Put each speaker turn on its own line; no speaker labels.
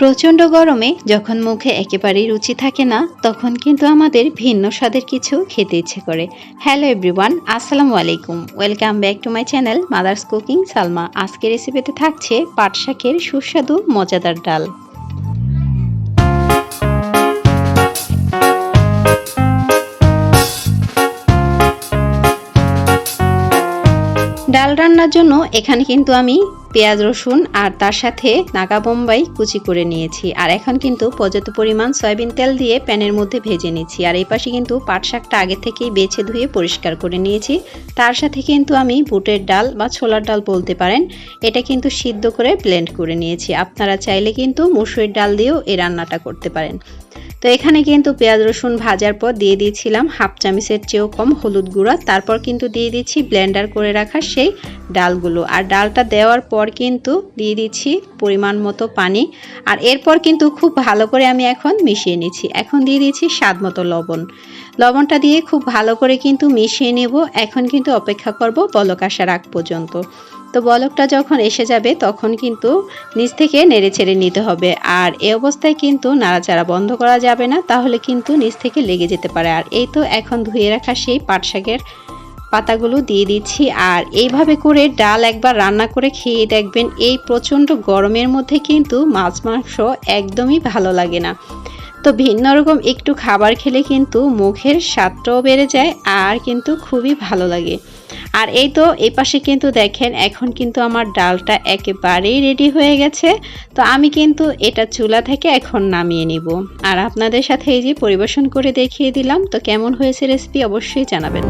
প্রচণ্ড গরমে যখন মুখে একেবারেই রুচি থাকে না, তখন কিন্তু আমাদের ভিন্ন স্বাদের কিছু খেতে ইচ্ছে করে। হ্যালো এভরিওয়ান আসসালামু আলাইকুম। Welcome back to my channel mother's cooking Salma. আজকের রেসিপিতে থাকছে পাট শাকের সুস্বাদু, মজাদার ডাল। রান্নার জন্য এখানে কিন্তু আমি পেঁয়াজ, রসুন আর তার সাথে নাগা বোম্বাই কুচি করে নিয়েছি। আর এখন কিন্তু পর্যাপ্ত পরিমাণ সয়াবিন তেল দিয়ে প্যানের মধ্যে ভেজে নিচ্ছি। আর এই পাশে কিন্তু পাট শাকটা আগে থেকেই বেছে ধুয়ে পরিষ্কার করে নিয়েছি। তার সাথে কিন্তু আমি বুটের ডাল বা ছোলার ডাল বলতে পারেন। এটা কিন্তু সিদ্ধ করে ব্লেন্ড করে নিয়েছি। আপনারা চাইলে কিন্তু মুসুরির ডাল দিয়েও এই রান্নাটা করতে পারেন। তো এখানে কিন্তু পেঁয়াজ রসুন ভাজার পর দিয়ে দিয়েছিলাম হাফ চামিচের চেয়েও কম হলুদ গুঁড়া। তারপর কিন্তু দিয়ে দিচ্ছি ব্লেন্ডার করে রাখা সেই ডালগুলো। আর ডালটা দেওয়ার পর কিন্তু দিয়ে দিচ্ছি পরিমাণ মতো পানি। আর এরপর কিন্তু খুব ভালো করে আমি এখন মিশিয়ে নিচ্ছি। এখন দিয়ে দিচ্ছি স্বাদ মতো লবণ। লবণটা দিয়ে খুব ভালো করে কিন্তু মিশিয়ে নেব। এখন কিন্তু অপেক্ষা করব বলক আসার আগ পর্যন্ত। তো বলকটা যখন এসে যাবে, তখন কিন্তু নিচ থেকে নেড়ে ছেড়ে নিতে হবে। আর এ অবস্থায় কিন্তু নাড়াচাড়া বন্ধ করা যাবে না, তাহলে কিন্তু নিচ থেকে লেগে যেতে পারে। আর এই তো এখন ধুয়ে রাখা সেই পাট শাকের পাতাগুলো দিয়ে দিচ্ছি। আর এইভাবে করে ডাল একবার রান্না করে খেয়ে দেখবেন, এই প্রচণ্ড গরমের মধ্যে কিন্তু মাছ মাংস একদমই ভালো লাগে না। তো ভিন্ন রকম একটু খাবার খেলে কিন্তু মুখের স্বাদটাও বেড়ে যায় আর কিন্তু খুবই ভালো লাগে। আর এই তো, এই পাশে কিন্তু দেখেন, এখন কিন্তু আমার ডালটা একেবারেই রেডি হয়ে গেছে। তো আমি কিন্তু এটা চুলা থেকে এখন নামিয়ে নিব। আর আপনাদের সাথে এই যে পরিবেশন করে দেখিয়ে দিলাম, তো কেমন হয়েছে রেসিপি অবশ্যই জানাবেন।